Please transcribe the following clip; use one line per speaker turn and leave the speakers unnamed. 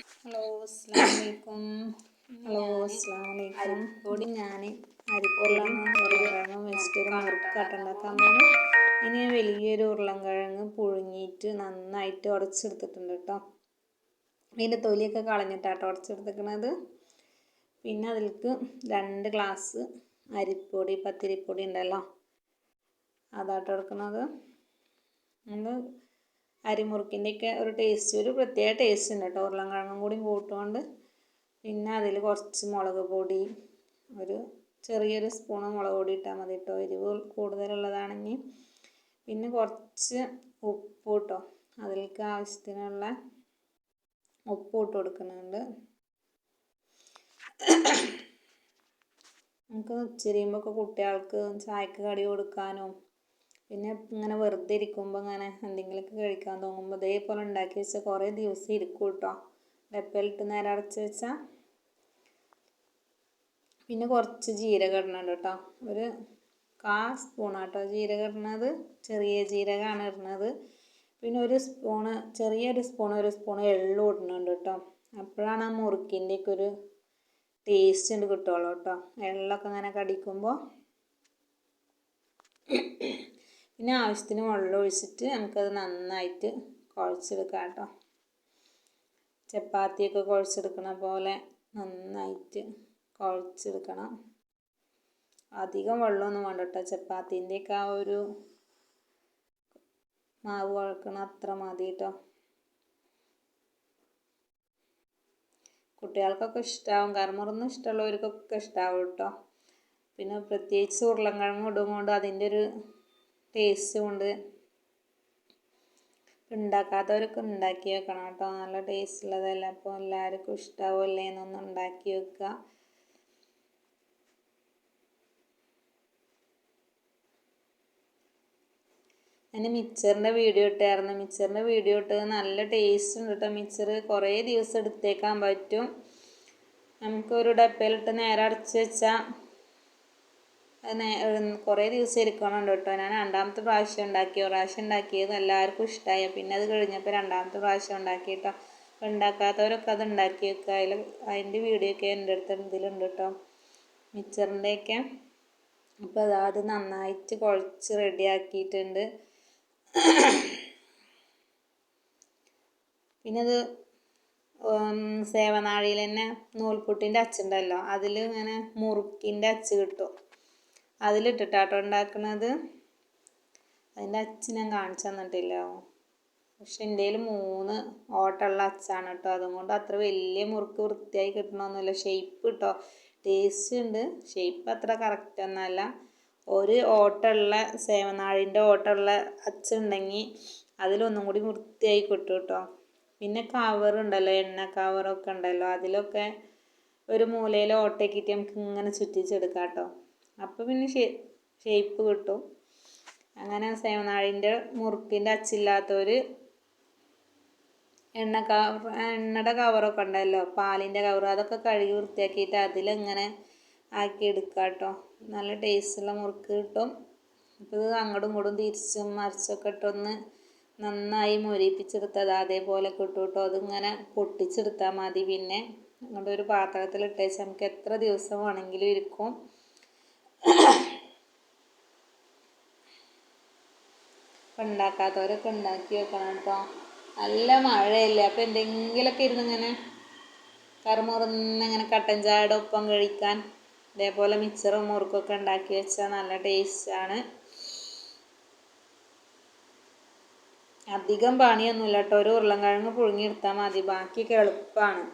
Hello അസ്ലാമലൈക്കും hello അസ്ലാമലൈക്കും കൂടി ഞാൻ അരിപ്പൊടിയും വെച്ചിട്ട് ഒരു മുറുക്കാട്ടം ഉണ്ടാക്കാൻ പോകുന്നു ഇനി വലിയൊരു ഉരുളൻകിഴങ്ങ് പുഴുങ്ങിയിട്ട് നന്നായിട്ട് ഉടച്ചെടുത്തിട്ടുണ്ട് കേട്ടോ. അതിന്റെ തൊലിയൊക്കെ കളഞ്ഞിട്ടാട്ടോ ഉടച്ചെടുത്തിരിക്കുന്നത് പിന്നെ അതിലേക്ക് രണ്ട് ഗ്ലാസ് അരിപ്പൊടി പത്തിരിപ്പൊടി ഉണ്ടല്ലോ. അതാട്ടോ എടുക്കുന്നത് നമ്മൾ അരിമുറുക്കിന്റെയൊക്കെ ഒരു ടേസ്റ്റ് ഒരു പ്രത്യേക ടേസ്റ്റ് ഉണ്ട് കേട്ടോ. ഉരുളൻകിഴങ്ങും കൂടി കൂട്ടുകൊണ്ട് പിന്നെ അതിൽ കുറച്ച് മുളക് പൊടി ഒരു ചെറിയൊരു സ്പൂണ് മുളക് പൊടി ഇട്ടാൽ മതി കേട്ടോ. എരിവ് കൂടുതലുള്ളതാണെങ്കിൽ പിന്നെ കുറച്ച് ഉപ്പ് കേട്ടോ അതിലേക്ക് ആവശ്യത്തിനുള്ള ഉപ്പ് ഇട്ട് കൊടുക്കുന്നുണ്ട്. നമുക്ക് ഉച്ചരിയുമ്പോൾ കുട്ടികൾക്ക് ചായക്ക് കടി കൊടുക്കാനും പിന്നെ ഇങ്ങനെ വെറുതെ ഇരിക്കുമ്പോൾ ഇങ്ങനെ എന്തെങ്കിലുമൊക്കെ കഴിക്കാൻ തോന്നുമ്പോൾ ഇതേപോലെ ഉണ്ടാക്കി വെച്ചാൽ കുറേ ദിവസം ഇരിക്കും കേട്ടോ ഡപ്പയിലിട്ട് നേരെ അടച്ച് വെച്ചാൽ പിന്നെ കുറച്ച് ജീരകം ഇടണം കേട്ടോ ഒരു കാ സ്പൂണാട്ടോ ജീരകം ഇടുന്നത് ചെറിയ ജീരകമാണ് ഇടുന്നത് പിന്നെ ഒരു സ്പൂണ് ചെറിയൊരു സ്പൂൺ ഒരു സ്പൂൺ എള്ളും ഇടുന്നുണ്ട് കേട്ടോ അപ്പോഴാണ് ആ മുറുക്കിന്റെയൊക്കെ ഒരു ടേസ്റ്റ് ഉണ്ട് കിട്ടുള്ളൂ കേട്ടോ എള്ളൊക്കെ ഇങ്ങനെ കടിക്കുമ്പോൾ പിന്നെ ആവശ്യത്തിന് വെള്ളം ഒഴിച്ചിട്ട് നമുക്കത് നന്നായിട്ട് കുഴച്ചെടുക്കാം കേട്ടോ. ചപ്പാത്തിയൊക്കെ കുഴച്ചെടുക്കണ പോലെ നന്നായിട്ട് കുഴച്ചെടുക്കണം. അധികം വെള്ളമൊന്നും വേണ്ട കേട്ടോ. ചപ്പാത്തിന്റെയൊക്കെ ആ ഒരു മാവ് കുഴക്കണ അത്ര മതി കേട്ടോ. കുട്ടികൾക്കൊക്കെ ഇഷ്ടമാവും കർമ്മറൊന്നും ഇഷ്ടമുള്ളവർക്കൊക്കെ ഇഷ്ടമാവും കേട്ടോ. പിന്നെ പ്രത്യേകിച്ച് ഉരുളൻകിഴങ്ങ് ഇടുകൊണ്ട് അതിന്റെ ഒരു ടേസ്റ്റ് കൊണ്ട് ഉണ്ടാക്കാത്തവരൊക്കെ ഉണ്ടാക്കി വെക്കണം കേട്ടോ. നല്ല ടേസ്റ്റ് ഉള്ളതല്ല? അപ്പോൾ എല്ലാവർക്കും ഇഷ്ടാവുമല്ലേ എന്നൊന്ന് ഉണ്ടാക്കി വെക്കുക. ഞാൻ മിച്ചറിന്റെ വീഡിയോ ഇട്ടായിരുന്നു. മിച്ചറിന്റെ വീഡിയോ ഇട്ട് നല്ല ടേസ്റ്റ് ഉണ്ട് കേട്ടോ. മിക്സർ കുറേ ദിവസം എടുത്തേക്കാൻ പറ്റും. നമുക്കൊരു ഡപ്പയിലിട്ട് നേരെ അടച്ച് വെച്ചാൽ കുറേ ദിവസം ഇരിക്കണം കേട്ടോ. ഞാൻ രണ്ടാമത്തെ പ്രാവശ്യം ഉണ്ടാക്കി. പ്രാവശ്യം ഉണ്ടാക്കിയത് എല്ലാവർക്കും ഇഷ്ടമായി പിന്നെ അത് കഴിഞ്ഞപ്പോൾ രണ്ടാമത്തെ പ്രാവശ്യം ഉണ്ടാക്കി കേട്ടോ അപ്പോൾ ഉണ്ടാക്കാത്തവരൊക്കെ അത് ഉണ്ടാക്കി വെക്കുക അതിൽ അതിന്റെ വീഡിയോ ഒക്കെ എന്റെ അടുത്ത് ഇതിലുണ്ട് കേട്ടോ. മിക്സറിന്റെയൊക്കെ അപ്പോൾ അതാത് നന്നായിട്ട് കുഴച്ച് റെഡിയാക്കിയിട്ടുണ്ട്. പിന്നെ അത് സേവനാഴിയിൽ തന്നെ നൂൽപുട്ടിന്റെ അച്ചുണ്ടല്ലോ. അതിൽ ഇങ്ങനെ മുറുക്കിന്റെ അച്ച് കിട്ടും. അതിലിട്ടിട്ടാട്ടോ ഉണ്ടാക്കുന്നത്. അതിന്റെ അച്ച് ഞാൻ കാണിച്ചു തന്നിട്ടില്ല. പക്ഷെ എന്റെ മൂന്ന് ഓട്ടമുള്ള അച്ചാണ് കേട്ടോ. അതുകൊണ്ട് അത്ര വലിയ മുറുക്ക് വൃത്തിയായി കിട്ടണമെന്നില്ല ഷേപ്പ് കിട്ടോ ടേസ്റ്റ് ഉണ്ട്. ഷേപ്പ് അത്ര കറക്റ്റ് ഒന്നല്ല ഒരു ഓട്ടമുള്ള സേവനാഴിന്റെ ഓട്ടമുള്ള അച്ചുണ്ടെങ്കിൽ അതിലൊന്നും കൂടി വൃത്തിയായി കിട്ടും കേട്ടോ. പിന്നെ കവറുണ്ടല്ലോ എണ്ണ കവറൊക്കെ ഉണ്ടല്ലോ. അതിലൊക്കെ ഒരു മൂലയിൽ ഓട്ടയ്ക്കിട്ട് നമുക്ക് ഇങ്ങനെ ചുറ്റിച്ചെടുക്കാം കേട്ടോ. അപ്പോൾ പിന്നെ ഷേപ്പ് കിട്ടും. അങ്ങനെ സേവനാഴിന്റെ മുറുക്കിന്റെ അച്ചില്ലാത്തവർ എണ്ണ കവർ എണ്ണയുടെ കവറൊക്കെ ഉണ്ടല്ലോ പാലിന്റെ കവർ അതൊക്കെ കഴുകി വൃത്തിയാക്കിയിട്ട് അതിലിങ്ങനെ ആക്കി എടുക്കുക കേട്ടോ നല്ല ടേസ്റ്റുള്ള മുറുക്ക് കിട്ടും. അപ്പോൾ ഇത് അങ്ങോട്ടും ഇങ്ങോട്ടും തിരിച്ചും മറിച്ചൊക്കെ ഇട്ടൊന്ന് നന്നായി മൊരിപ്പിച്ചെടുത്തത് അതേപോലെ കിട്ടും കേട്ടോ അതിങ്ങനെ പൊട്ടിച്ചെടുത്താൽ മതി പിന്നെ. അങ്ങോട്ട് ഒരു പാത്രത്തിൽ നമുക്ക് എത്ര ദിവസം വേണമെങ്കിലും ഇരിക്കും. ഉണ്ടാക്കാത്തവരൊക്കെ ഉണ്ടാക്കി വെക്കണം കേട്ടോ നല്ല മഴയല്ലേ അപ്പോൾ എന്തെങ്കിലുമൊക്കെ ഇരുന്ന് ഇങ്ങനെ കറുമുറന്നിങ്ങനെ കട്ടൻ ചായയുടെ ഒപ്പം കഴിക്കാൻ ഇതേപോലെ മിക്സറും മുറുക്കൊക്കെ ഉണ്ടാക്കി വെച്ചാൽ നല്ല ടേസ്റ്റാണ് അധികം പണിയൊന്നുമില്ല കേട്ടോ ഒരു ഉരുളൻകിഴങ്ങ് പുഴുങ്ങിയെടുത്താൽ മതി ബാക്കിയൊക്കെ എളുപ്പമാണ്